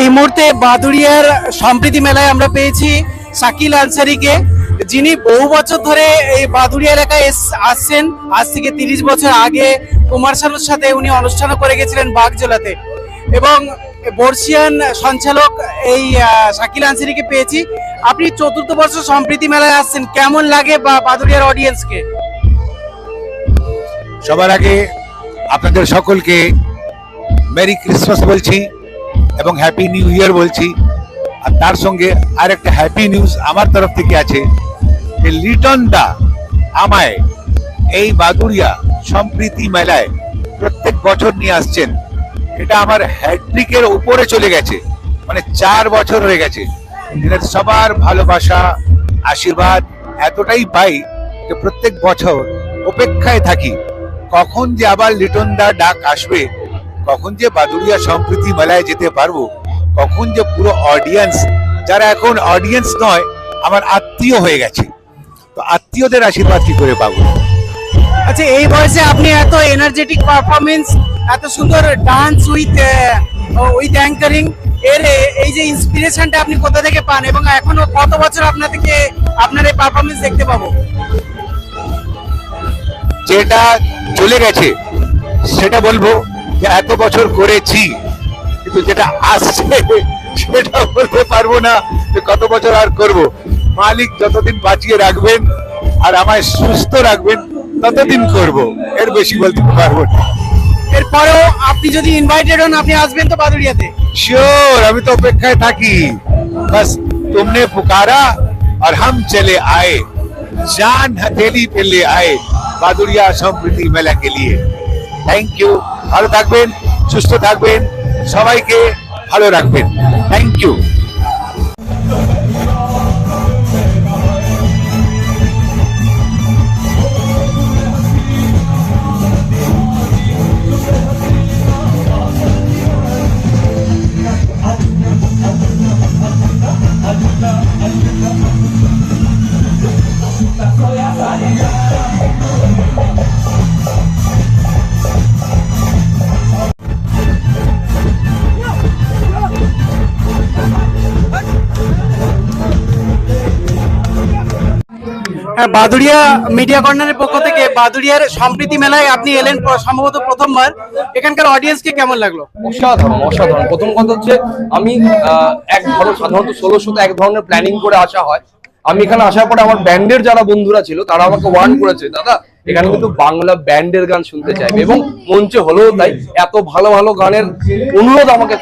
এই মুহূর্তে বাদুড়িয়ার সম্প্রীতি মেলায় আমরা পেয়েছি শাকিল আনসারিকে। যিনি বহু বছর ধরে এই বাদুড়িয়া এলাকায় আসছেন। আজ থেকে তিরিশ বছর আগে কুমার শানুর সাথে উনি অনুষ্ঠানও করে গেছিলেন বাগজোলাতে এবং বর্ষিয়ান সঞ্চালক এই শাকিল আনসারিকে পেয়েছি। আপনি চতুর্থ বর্ষ সম্প্রীতি মেলায় আসছেন। কেমন লাগে বা বাদুড়িয়ার অডিয়েন্সকে? সবার আগে আপনাদের সকলকে মেরি ক্রিসমাস বলছি। এবং হ্যাপি নিউ ইয়ার বলছি। আর তার সঙ্গে আর একটা হ্যাপি নিউজ আমার তরফ থেকে আছে যে লিটন দা আমায় এই বাদুড়িয়া সম্প্রীতি মেলায় প্রত্যেক বছর নিয়ে আসছেন। এটা আমার হ্যাট্রিকের উপরে চলে গেছে। মানে চার বছর হয়ে গেছে। এদের সবার ভালোবাসা, আশীর্বাদ এতটাই পাই যে প্রত্যেক বছর অপেক্ষায় থাকি। কখন যে আবার লিটন দা ডাক আসবে কখন যে বাদুড়িয়া সম্প্রীতি মেলায় যেতে পারব কখন যে পুরো অডিয়েন্স যারা এখন অডিয়েন্স নয় আমার আত্মীয় হয়ে গেছে। তো আত্মীয়দের আশীর্বাদ কি করে পাবো? আচ্ছা এই বয়সে আপনি এত এনার্জেটিক পারফরমেন্স এত সুন্দর ডান্স উইথ উইথ অ্যাঙ্কারিং এর এই যে ইন্সপিরেশনটা আপনি কোথা থেকে পান এবং এখনও কত বছর আপনার থেকে আপনার এই পারফরমেন্স দেখতে পাবো? যেটা চলে গেছে সেটা বলব। যে এত বছর করেছি কিন্তু যেটা আসছে সেটা বলতে পারবো না যে কত বছর আর করব মালিক যতদিন বাঁচিয়ে রাখবেন আর আমায় সুস্থ রাখবেন ততদিন করব এর বেশি বলতে পারবো না এরপরেও আপনি যদি ইনভাইটেড হন আপনি আসবেন তো বাদুড়িয়াতে श्योर अभी तो अपेक्षाएं था कि बस तुमने पुकारा और हम चले आए जान हथेली पे ले आए বাদুড়িয়া সম্প্রীতি মেলা কে লিয়ে থ্যাংক ইউ ভালো থাকবেন সুস্থ থাকবেন সবাইকে ভালো রাখবেন। থ্যাংক ইউ বাদুড়িয়া মিডিয়া কর্নারের পক্ষ থেকে বাদুড়িয়ার সম্প্রীতি মেলায় আপনি এলেন সম্ভবত প্রথমবার। এখানকার অডিয়েন্সকে কেমন লাগল? অসাধারণ অসাধারণ। প্রথম কথা হচ্ছে, আমি এক ধরনের, সাধারণত ষোলোশোতে এক ধরনের প্ল্যানিং করে আসা হয়। আমি এখানে আসার পরে আমার ব্যান্ডের যারা বন্ধুরা ছিল, তারা আমাকে ওয়ার্ন করেছে, দাদা, এখানে কিন্তু বাংলা ব্যান্ডের গান শুনতে চাইবে। এবং মঞ্চে হলেও তাই, এত ভালো ভালো গানের অনুরোধ আমাকে